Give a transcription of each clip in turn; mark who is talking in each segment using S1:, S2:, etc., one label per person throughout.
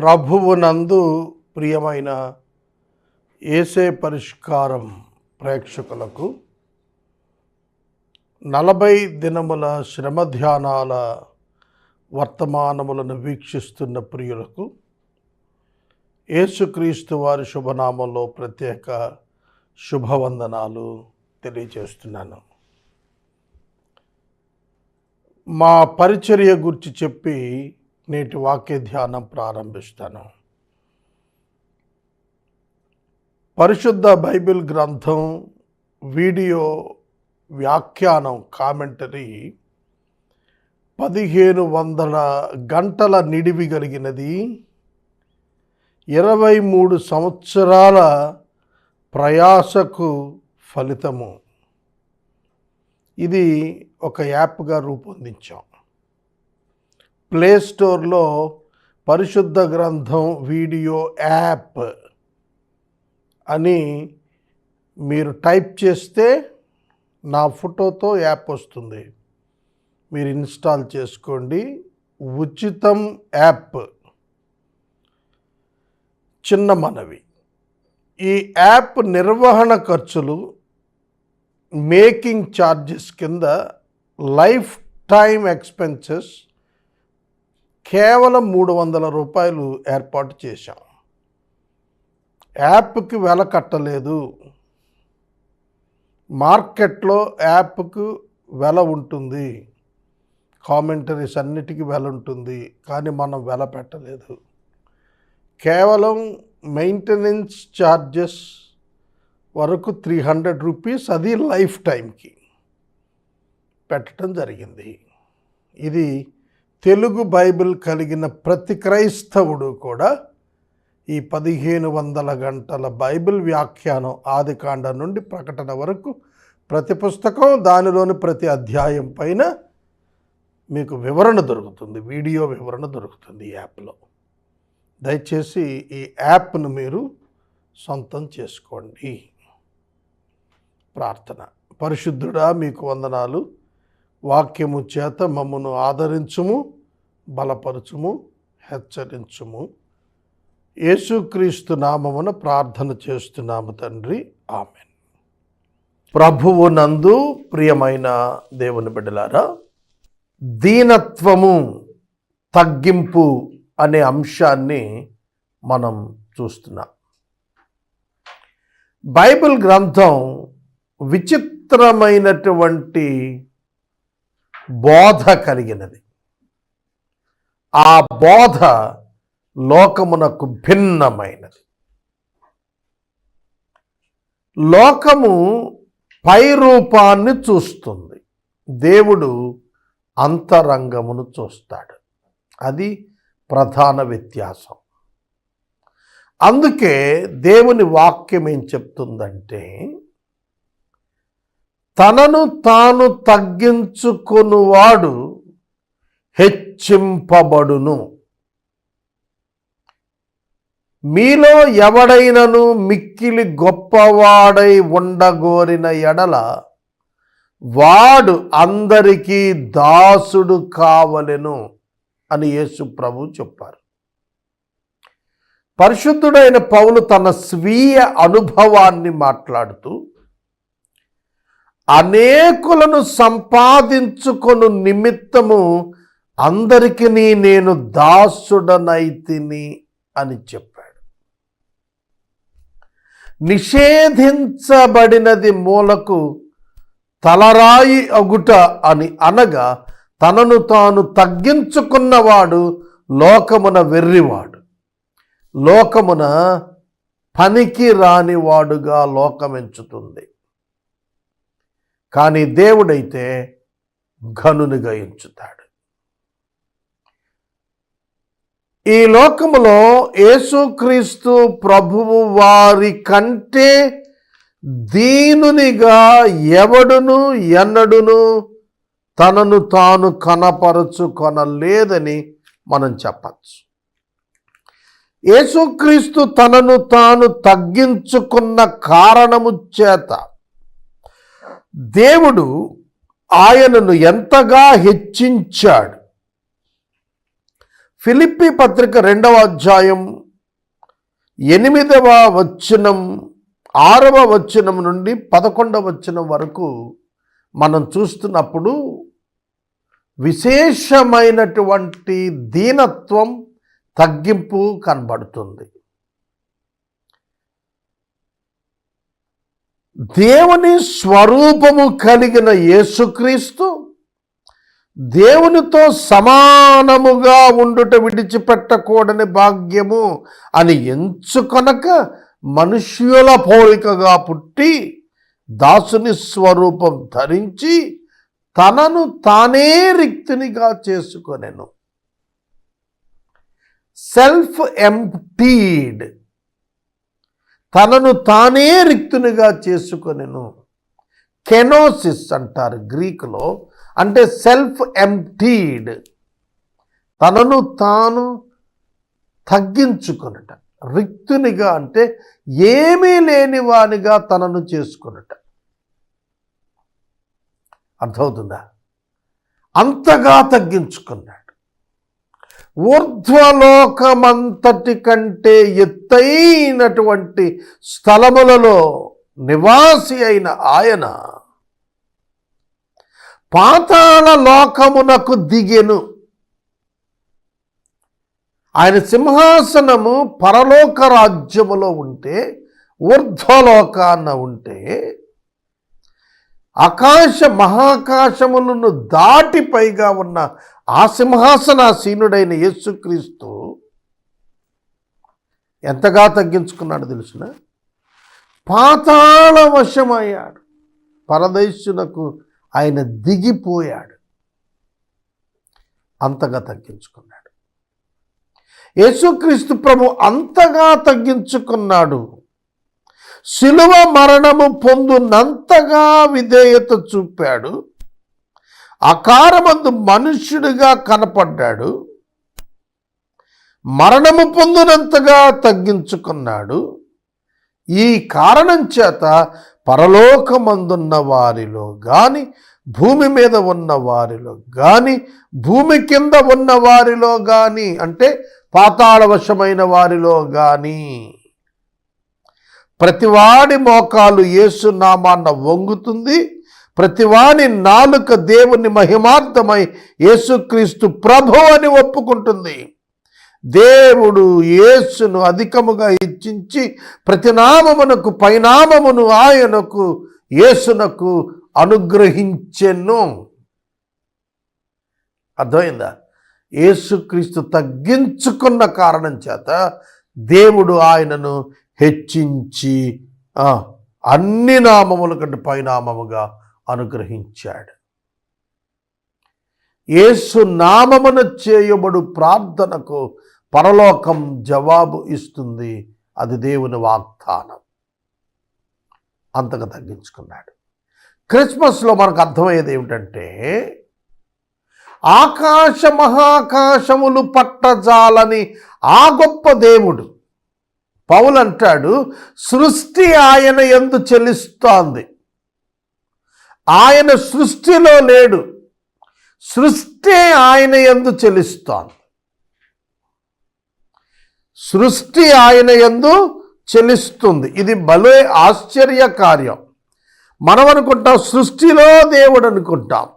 S1: ప్రభువునందు ప్రియమైన ఏసే పరిష్కారం ప్రేక్షకులకు నలభై దినముల శ్రమ ధ్యానాల వర్తమానములను వీక్షిస్తున్న ప్రియులకు యేసుక్రీస్తు వారి శుభనామంలో ప్రత్యేక శుభవందనాలు తెలియజేస్తున్నాను. మా పరిచర్య గురించి చెప్పి నేటి వాక్య ధ్యానం ప్రారంభిస్తాను. పరిశుద్ధ బైబిల్ గ్రంథం వీడియో వ్యాఖ్యానం కామెంటరీ పదిహేను వందల గంటల నిడివి కలిగినది. ఇరవై మూడు సంవత్సరాల ప్రయాసకు ఫలితము. ఇది ఒక యాప్గా రూపొందించాం. ప్లే స్టోర్లో పరిశుద్ధ గ్రంథం వీడియో యాప్ అని మీరు టైప్ చేస్తే నా ఫోటోతో యాప్ వస్తుంది. మీరు ఇన్స్టాల్ చేసుకోండి. ఉచితం యాప్. చిన్న మనవి. ఈ యాప్ నిర్వహణ ఖర్చులు మేకింగ్ ఛార్జెస్ కింద లైఫ్ టైం ఎక్స్పెన్సెస్ కేవలం మూడు వందల రూపాయలు ఏర్పాటు చేశాం. యాప్కి వెల కట్టలేదు. మార్కెట్లో యాప్కు వెల ఉంటుంది. కామెంటరీస్ అన్నిటికీ వెల ఉంటుంది. కానీ మనం వెల పెట్టలేదు. కేవలం మెయింటెనెన్స్ ఛార్జెస్ వరకు త్రీ హండ్రెడ్ రూపీస్ అది లైఫ్ టైంకి పెట్టడం జరిగింది. ఇది తెలుగు బైబిల్ కలిగిన ప్రతి క్రైస్తవుడు కూడా ఈ పదిహేను వందల గంటల బైబిల్ వ్యాఖ్యానం ఆదికాండ నుండి ప్రకటన వరకు ప్రతి పుస్తకం దానిలోని ప్రతి అధ్యాయం పైన మీకు వివరణ దొరుకుతుంది వీడియో వివరణ దొరుకుతుంది ఈ యాప్లో. దయచేసి ఈ యాప్ను మీరు సొంతం చేసుకోండి. ప్రార్థన. పరిశుద్ధుడా మీకు వందనాలు. వాక్యము చేత మమ్మను ఆదరించుము బలపరచుము హెచ్చరించుము. యేసుక్రీస్తు నామమున ప్రార్థన చేస్తున్నాము తండ్రి. ఆమె ప్రభువు నందు ప్రియమైన దేవుని బిడ్డలారా దీనత్వము తగ్గింపు అనే అంశాన్ని మనం చూస్తున్నాం. బైబిల్ గ్రంథం విచిత్రమైనటువంటి బోధ కలిగినది. ఆ బోధ లోకమునకు భిన్నమైనది. లోకము పై రూపాన్ని చూస్తుంది. దేవుడు అంతరంగమును చూస్తాడు. అది ప్రధాన వ్యత్యాసం. అందుకే దేవుని వాక్యం ఏం చెప్తుందంటే తనను తాను తగ్గించుకొనువాడు హెచ్చింపబడును. మీలో ఎవడైనను మిక్కిలి గొప్పవాడై ఉండగోరిన ఎడల వాడు అందరికీ దాసుడు కావలెను అని యేసు ప్రభు చెప్పారు. పరిశుద్ధుడైన పౌలు తన స్వీయ అనుభవాన్ని మాట్లాడుతూ అనేకులను సంపాదించుకొను నిమిత్తము అందరికి నేను దాసుడనైతిని అని చెప్పాడు. నిషేధించబడినది మూలకు తలరాయి అగుట అని అనగా తనను తాను తగ్గించుకున్నవాడు లోకమున వెర్రివాడు. లోకమున పనికి రానివాడుగా లోకమెంచుతుంది. కానీ దేవుడైతే ఘనునిగా ఎంచుతాడు. ఈ లోకములో యేసుక్రీస్తు ప్రభువు వారి కంటే దీనునిగా ఎవడును ఎన్నడును తనను తాను కనపరచుకొనలేదని మనం చెప్పచ్చు. యేసుక్రీస్తు తనను తాను తగ్గించుకున్న కారణము చేత దేవుడు ఆయనను ఎంతగా హెచ్చించాడు. ఫిలిప్పి పత్రిక రెండవ అధ్యాయం ఎనిమిదవ వచనం ఆరవ వచనం నుండి పదకొండవ వచనం వరకు మనం చూస్తున్నప్పుడు విశేషమైనటువంటి దీనత్వం తగ్గింపు కనబడుతుంది. దేవుని స్వరూపము కలిగిన యేసుక్రీస్తు దేవునితో సమానముగా ఉండుట విడిచిపెట్టకూడని భాగ్యము అని ఎంచుకొనక మనుష్యుల పోలికగా పుట్టి దాసుని స్వరూపం ధరించి తనను తానే రిక్తినిగా చేసుకొనెను. సెల్ఫ్ ఎంప్టీడ్ తనను తానే రిక్తునిగా చేసుకొనెను. కెనోసిస్ అంటారు గ్రీకులో అంటే సెల్ఫ్ ఎంప్టీడ్ తనను తాను తగ్గించుకొనుట. రిక్తునిగా అంటే ఏమీ లేని వానిగా తనను చేసుకొనుట. అర్థమవుతుందా? అంతగా తగ్గించుకున్నాడు. ఊర్ధ్వలోకమంతటి కంటే ఎత్తైనటువంటి స్థలములలో నివాసి అయిన ఆయన పాతాళ లోకమునకు దిగెను. ఆయన సింహాసనము పరలోక రాజ్యములో ఉంటే ఊర్ధ్వలోకాన్న ఉంటే ఆకాశ మహాకాశములను దాటి పైగా ఉన్న ఆ సింహాసనాసీనుడైన యేసుక్రీస్తు ఎంతగా తగ్గించుకున్నాడు తెలుసిన? పాతాళ వశమయ్యాడు పరదేశునకు ఆయన దిగిపోయాడు. అంతగా తగ్గించుకున్నాడు. యేసుక్రీస్తు ప్రభు అంతగా తగ్గించుకున్నాడు. శిలువ మరణము పొందునంతగా విధేయత చూపాడు. అకారమందు మనుష్యుడిగా కనపడ్డాడు. మరణము పొందినంతగా తగ్గించుకున్నాడు. ఈ కారణం చేత పరలోకమందున్న వారిలో కానీ భూమి మీద ఉన్న వారిలో కానీ భూమి కింద ఉన్న వారిలో కానీ అంటే పాతాళవశమైన వారిలో కానీ ప్రతివాడి మోకాలు ఏసునామాన్న వంగుతుంది. ప్రతివాని నాలుక దేవుని మహిమార్థమై యేసుక్రీస్తు ప్రభు అని ఒప్పుకుంటుంది. దేవుడు యేసును అధికముగా ఇచ్చించి ప్రతి నామమునకు పైనామమును ఆయనకు యేసునకు అనుగ్రహించెను. అర్థమైందా? యేసుక్రీస్తు తగ్గించుకున్న కారణం చేత దేవుడు ఆయనను హెచ్చించి అన్ని నామముల కంటే పైనామముగా అనుగ్రహించాడు. యేసు నామమున చేయబడు ప్రార్థనకు పరలోకం జవాబు ఇస్తుంది. అది దేవుని వాగ్దానం. అంతగా తగ్గించుకున్నాడు. క్రిస్మస్లో మనకు అర్థమయ్యేది ఏమిటంటే ఆకాశ మహాకాశములు పట్టజాలని ఆ గొప్ప దేవుడు పౌలు అంటాడు సృష్టి ఆయన ఎందు చెల్లిస్తోంది. ఆయన సృష్టిలో లేడు. సృష్టి ఆయన ఎందు చెల్లిస్తోంది. సృష్టి ఆయన ఎందు చెల్లిస్తుంది. ఇది భలే ఆశ్చర్య కార్యం. మనం అనుకుంటాం సృష్టిలో దేవుడు అనుకుంటాం.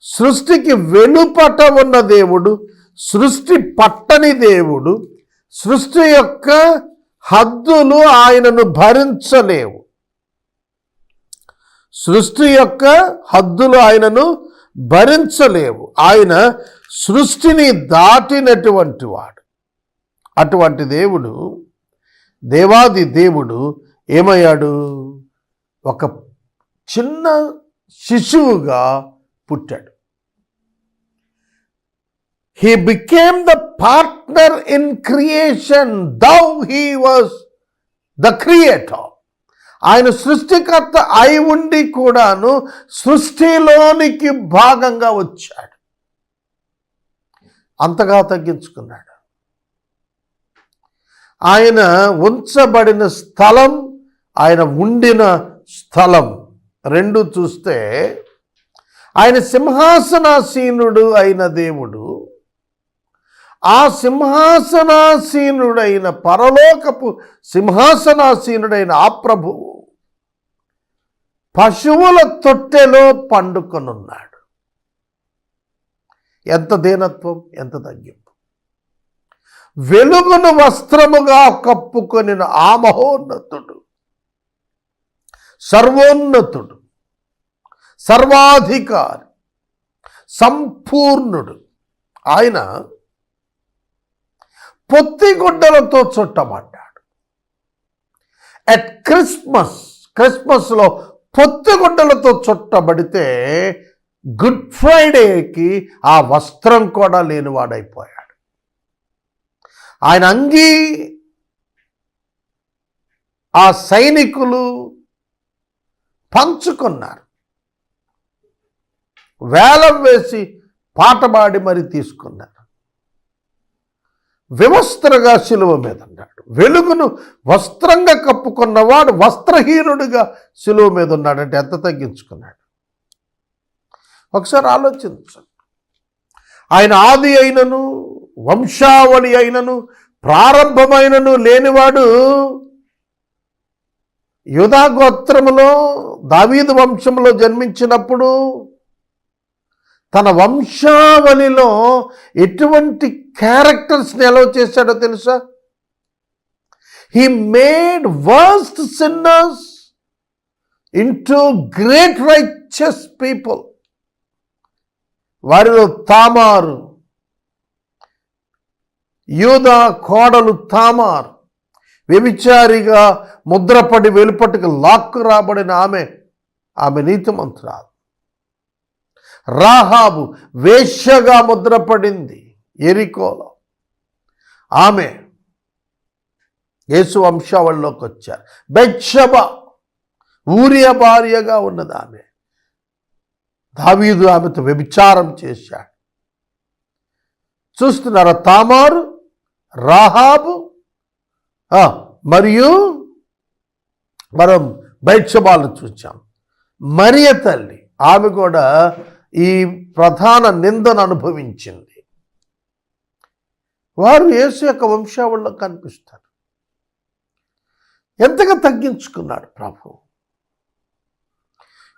S1: సృష్టికి వెనుపట ఉన్న దేవుడు సృష్టి పట్టని దేవుడు సృష్టి యొక్క హద్దులు ఆయనను భరించలేవు. సృష్టి యొక్క హద్దులు ఆయనను భరించలేవు. ఆయన సృష్టిని దాటినటువంటి వాడు. అటువంటి దేవుడు దేవాది దేవుడు ఏమయ్యాడు? ఒక చిన్న శిశువుగా పుట్టాడు. He became the partner in creation though he was the creator ఆయన సృష్టికర్త అయి ఉండి కూడాను సృష్టిలోనికి భాగంగా వచ్చాడు. అంతగా తగ్గించుకున్నాడు. ఆయన ఉంచబడిన స్థలం ఆయన ఉండిన స్థలం రెండు చూస్తే ఆయన సింహాసనాసీనుడు అయిన దేవుడు ఆ సింహాసనాసీనుడైన పరలోకపు సింహాసనాసీనుడైన ఆ ప్రభువు పశువుల తొట్టెలో పండుకొనున్నాడు. ఎంత దీనత్వం ఎంత తగ్గింపు. వెలుగును వస్త్రముగా కప్పుకొని ఆ మహోన్నతుడు సర్వోన్నతుడు సర్వాధికారి సంపూర్ణుడు. ఆయన పొత్తిగుడ్డలతో చుట్టబడ్డాడు. అట్ క్రిస్మస్ క్రిస్మస్లో పొత్తిగుడ్డలతో చుట్టబడితే గుడ్ ఫ్రైడేకి ఆ వస్త్రం కూడా లేనివాడైపోయాడు. ఆయన అంగీ ఆ సైనికులు పంచుకున్నారు. వేలం వేసి పాట పాడి మరి తీసుకున్నారు. వివస్త్రగా శిలువ మీద ఉన్నాడు వెలుగును వస్త్రంగా కప్పుకున్నవాడు వస్త్రహీనుడిగా శిలువ మీద ఉన్నాడంటే ఎంత తగ్గించుకున్నాడు? ఒకసారి ఆలోచించండి. ఆయన ఆది అయినను వంశావళి అయినను ప్రారంభమైనను లేనివాడు యుధాగోత్రములో దావీదు వంశంలో జన్మించినప్పుడు తన వంశావళిలో ఎటువంటి క్యారెక్టర్స్ని ఎలా చేశాడో తెలుసా? He made worst sinners into great righteous people వారిలో తామారు యూదా కోడలు తామారు వ్యభిచారిగా ముద్రపడి వెలుపట్టుకు లాక్కు రాబడిన ఆమె ఆమె నీతిమంతురాలు. రాహాబు వేశ్యగా ముద్రపడింది ఎరికోలో. ఆమె యేసు వంశావళిలోకి వచ్చారు. బెచ్చబ ఊరియ భార్యగా ఉన్నది ఆమె. దావీదు ఆమెతో వ్యభిచారం చేశాడు. చూస్తున్నారా తామారు రాహాబు మరియు మనం బైత్సబాలను చూచాం. మరియ తల్లి ఆమె కూడా ఈ ప్రధాన నిందను అనుభవించింది. వారు యేసు యొక్క వంశావళిలో కనిపిస్తారు. ఎంతగా తగ్గించుకున్నాడు ప్రభు?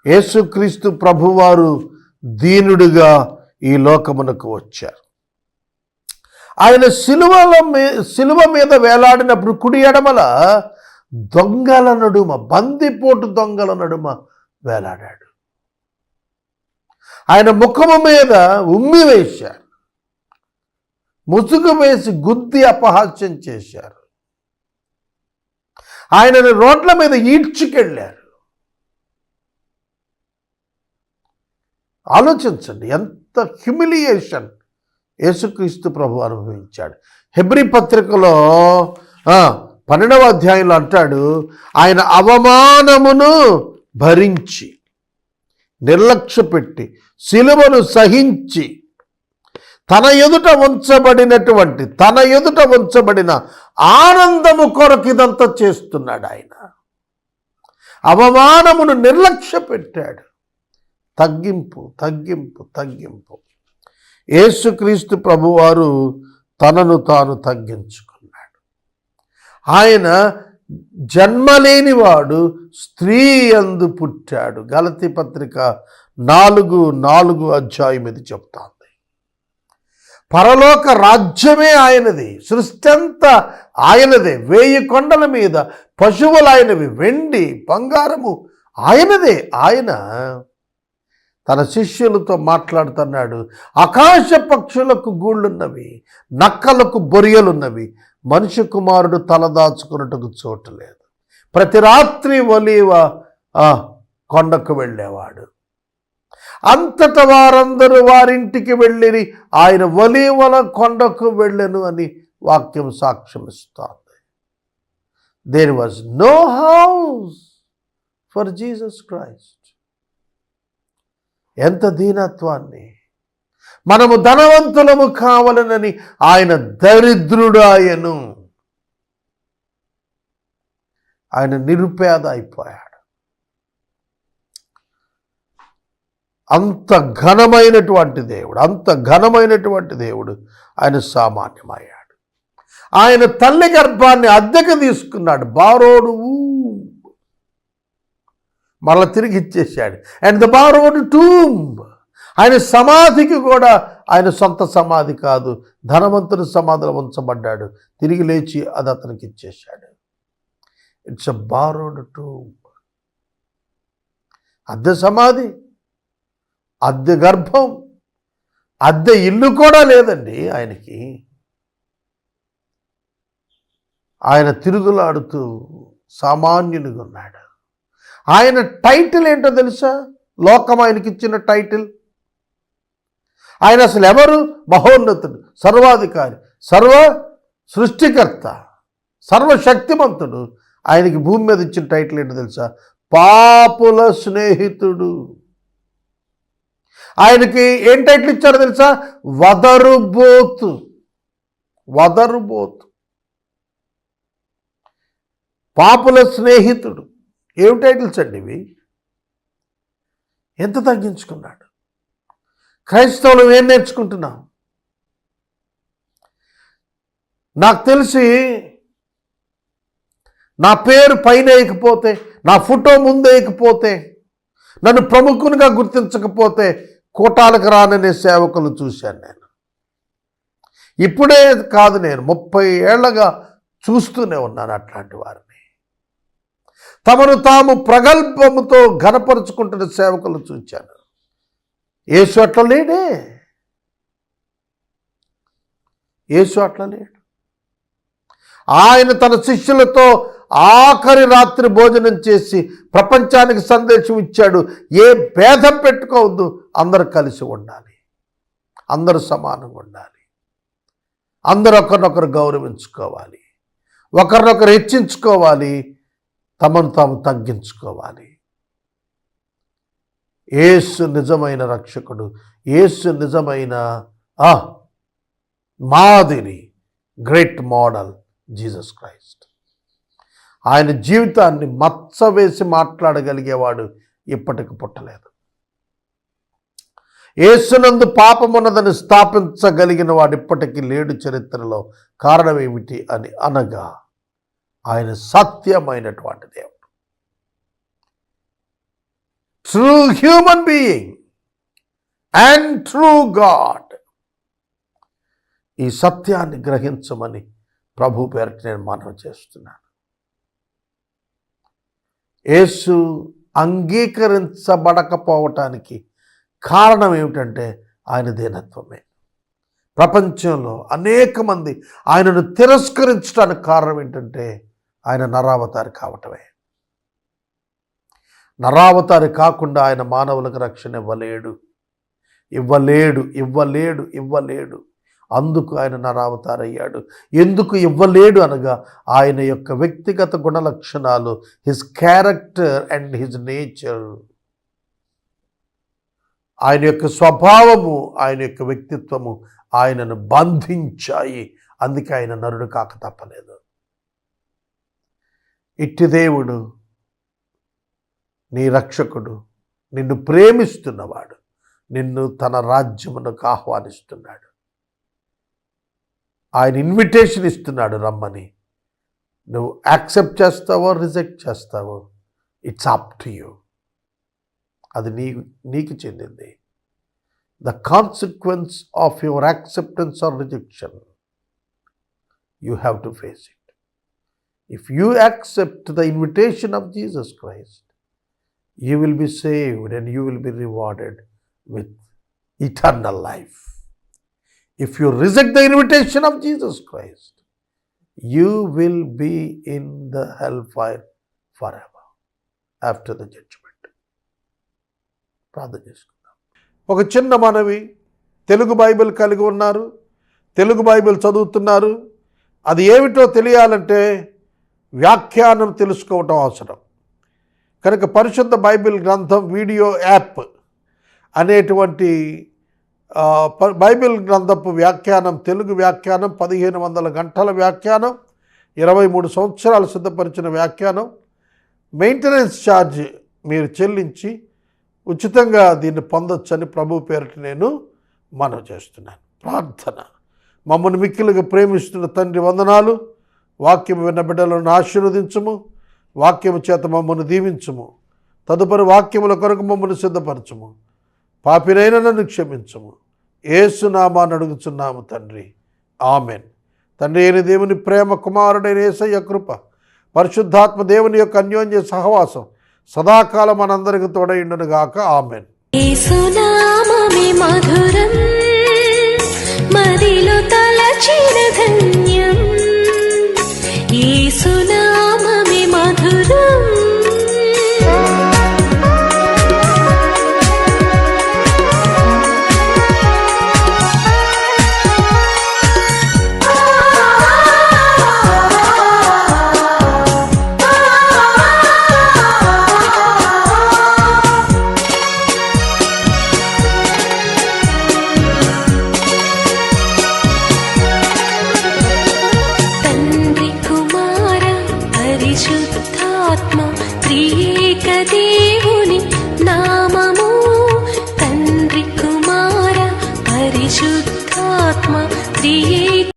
S1: యేసుక్రీస్తు ప్రభువారు దీనుడిగా ఈ లోకమునకు వచ్చారు. ఆయన సిలువల మీ సిలువ మీద వేలాడినప్పుడు కుడి ఎడమల దొంగల నడుమ బందిపోటు దొంగల నడుమ వేలాడాడు. ఆయన ముఖము మీద ఉమ్మి వేశారు. ముసుగు వేసి గుద్ది అపహాస్యం చేశారు. ఆయనను రోడ్ల మీద ఈడ్చుకెళ్ళారు. ఆలోచించండి ఎంత హ్యూమిలియేషన్ యేసుక్రీస్తు ప్రభు అనుభవించాడు. హెబ్రి పత్రికలో పన్నెండవ అధ్యాయంలో అంటాడు ఆయన అవమానమును భరించి నిర్లక్ష్య పెట్టి శిలువను సహించి తన ఎదుట ఉంచబడినటువంటి తన ఎదుట ఉంచబడిన ఆనందము కొరకు ఇదంతా చేస్తున్నాడు ఆయన. అవమానమును నిర్లక్ష్య పెట్టాడు. తగ్గింపు తగ్గింపు తగ్గింపు. యేసుక్రీస్తు ప్రభువారు తనను తాను తగ్గించుకున్నాడు. ఆయన జన్మలేనివాడు స్త్రీ అందు పుట్టాడు. గలతి పత్రిక నాలుగు నాలుగు అధ్యాయం ఇది చెప్తాను పరలోక రాజ్యమే ఆయనది సృష్టి అంతా ఆయనదే. వేయి కొండల మీద పశువులు ఆయనవి వెండి బంగారము ఆయనదే. ఆయన తన శిష్యులతో మాట్లాడుతున్నాడు. ఆకాశ పక్షులకు గూళ్ళున్నవి నక్కలకు బొరియలున్నవి. మనిషి కుమారుడు తలదాచుకున్నట్టుకు చోటు లేదు. ప్రతి రాత్రి ఒలీవ ఆ, కొండకు వెళ్ళేవాడు. అంతట వారందరూ వారింటికి వెళ్ళిరి. ఆయన ఒలీవల కొండకు వెళ్ళెను అని వాక్యం సాక్ష్యం ఇస్తోంది there was no house for Jesus Christ ఎంత దీనత్వాన్ని. మనము ధనవంతులము కావాలనని ఆయన దరిద్రుడాయను. ఆయన నిరుపేద అయిపోయాడు అంత ఘనమైనటువంటి దేవుడు అంత ఘనమైనటువంటి దేవుడు ఆయన సామాన్యమయ్యాడు. ఆయన తల్లి గర్భాన్ని అద్దెకు తీసుకున్నాడు బారోడు మళ్ళీ తిరిగి ఇచ్చేసాడు అండ్ ద బారోడ్ టూంబ్ ఆయన సమాధికి కూడా ఆయన సొంత సమాధి కాదు ధనవంతుని సమాధిలో ఉంచబడ్డాడు. తిరిగి లేచి అది అతనికి ఇచ్చేశాడు. ఇట్స్ అ బారోడ్ టూంబ్ అద్దె సమాధి. అద్దె గర్భం. అద్దె ఇల్లు కూడా లేదండి ఆయనకి. ఆయన తిరుగులాడుతూ సామాన్యునిగా ఉన్నాడు ఆయన టైటిల్ ఏంటో తెలుసా? లోకం ఆయనకి ఇచ్చిన టైటిల్. ఆయన అసలు ఎవరు? మహోన్నతుడు సర్వాధికారి సర్వ సృష్టికర్త సర్వశక్తిమంతుడు. ఆయనకి భూమి మీద ఇచ్చిన టైటిల్ ఏంటో తెలుసా? పాపుల స్నేహితుడు. ఆయనకి ఏం టైటిల్ ఇచ్చారో తెలుసా? వదరుబోత్. వదరుబోత్. పాపుల స్నేహితుడు. ఏం టైటిల్స్ అండి ఇవి? ఎంత తగ్గించుకున్నాడు? క్రైస్తవులు ఏం నేర్చుకుంటున్నాం? నాకు తెలిసి నా పేరు పైన వేయకపోతే నా ఫోటో ముందేయకపోతే నన్ను ప్రముఖునిగా గుర్తించకపోతే కూటాలకు రాననే సేవకులు చూశాను నేను. ఇప్పుడే కాదు నేను ముప్పై ఏళ్ళగా చూస్తూనే ఉన్నాను అట్లాంటి వారిని. తమను తాము ప్రగల్భముతో ఘనపరుచుకుంటున్న సేవకులు చూచాను. యేసు అట్లా లేడే. యేసు అట్లా లేడు. ఆయన తన శిష్యులతో ఆఖరి రాత్రి భోజనం చేసి ప్రపంచానికి సందేశం ఇచ్చాడు. ఏ భేదం పెట్టుకోవద్దు. అందరు కలిసి ఉండాలి. అందరూ సమానంగా ఉండాలి. అందరూ ఒకరినొకరు గౌరవించుకోవాలి. ఒకరినొకరు హెచ్చించుకోవాలి. తమను తాము తగ్గించుకోవాలి. ఏసు నిజమైన రక్షకుడు. ఏసు నిజమైన మాదిరి గ్రేట్ మోడల్ జీసస్ క్రైస్ట్. ఆయన జీవితాన్ని మచ్చ వేసి మాట్లాడగలిగేవాడు ఇప్పటికి పుట్టలేదు. ఏసునందు పాపమున్నదని స్థాపించగలిగిన వాడు ఇప్పటికీ లేడు చరిత్రలో. కారణం ఏమిటి అని అనగా ఆయన సత్యమైనటువంటి దేవుడు. True human being and true God ఈ సత్యాన్ని గ్రహించమని ప్రభు పేరట నేను మనం చేస్తున్నాను. యేసు అంగీకరించబడకపోవటానికి కారణం ఏమిటంటే ఆయన దీనత్వమే. ప్రపంచంలో అనేక మంది ఆయనను తిరస్కరించడానికి కారణం ఏంటంటే ఆయన నరావతారి కావటమే. నరావతారి కాకుండా ఆయన మానవులకు రక్షణ ఇవ్వలేడు. ఇవ్వలేడు ఇవ్వలేడు ఇవ్వలేడు. అందుకు ఆయన నరావతారయ్యాడు. ఎందుకు ఇవ్వలేడు అనగా ఆయన యొక్క వ్యక్తిగత గుణ లక్షణాలు his character and his nature ఆయన యొక్క స్వభావము ఆయన యొక్క వ్యక్తిత్వము ఆయనను బంధించాయి. అందుకే ఆయన నరుడు కాక తప్పలేదు. ఇట్టి దేవుడు నీ రక్షకుడు నిన్ను ప్రేమిస్తున్నవాడు నిన్ను తన రాజ్యమునకు ఆహ్వానిస్తున్నాడు. ఆయన ఇన్విటేషన్ ఇస్తున్నాడు రమ్మని. నువ్వు యాక్సెప్ట్ చేస్తావో రిజెక్ట్ చేస్తావో ఇట్స్ అప్ టు యూ అది నీ నీకు చెందింది. The consequence of your acceptance or rejection you have to face it if you accept the invitation of Jesus Christ you will be saved and you will be rewarded with eternal life If you reject the invitation of Jesus Christ, you will be in the hellfire forever after the judgment. ప్రార్థన చేసుకుందాం. ఒక చిన్న మనవి. Telugu Bible కలిగి ఉన్నారు. Telugu Bible చదువుతున్నారు. అది ఏమిటో తెలియాలంటే వ్యాఖ్యానం తెలుసుకోవటం అవసరం. కనుక పరిశుద్ధ బైబిల్ గ్రంథం వీడియో యాప్ అనేటువంటి బైబిల్ గ్రంథపు వ్యాఖ్యానం తెలుగు వ్యాఖ్యానం పదిహేను వందల గంటల వ్యాఖ్యానం ఇరవై మూడు సంవత్సరాలు సిద్ధపరిచిన వ్యాఖ్యానం. మెయింటెనెన్స్ ఛార్జ్ మీరు చెల్లించి ఉచితంగా దీన్ని పొందొచ్చని ప్రభు పేరిట నేను మనవి చేస్తున్నాను. ప్రార్థన. మమ్మల్ని మిక్కిలుగా ప్రేమిస్తున్న తండ్రి వందనాలు. వాక్యం విన్న బిడ్డలను ఆశీర్వదించము. వాక్యము చేత మమ్మల్ని దీవించుము. తదుపరి వాక్యముల కొరకు మమ్మల్ని సిద్ధపరచము. పాపినైన నన్ను క్షమించము. ఏసునామాన్ని అడుగుచున్నాము తండ్రి. ఆమెన్. తండ్రి అయిన దేవుని ప్రేమ కుమారుడైన ఏసయ్య కృప పరిశుద్ధాత్మ దేవుని యొక్క అన్యోన్య సహవాసం సదాకాలం మనందరికి తోడైండును గాక ఆమెన్.
S2: మధురం మదిలో తలచిన ആത്മ ക്രിയേറ്റ്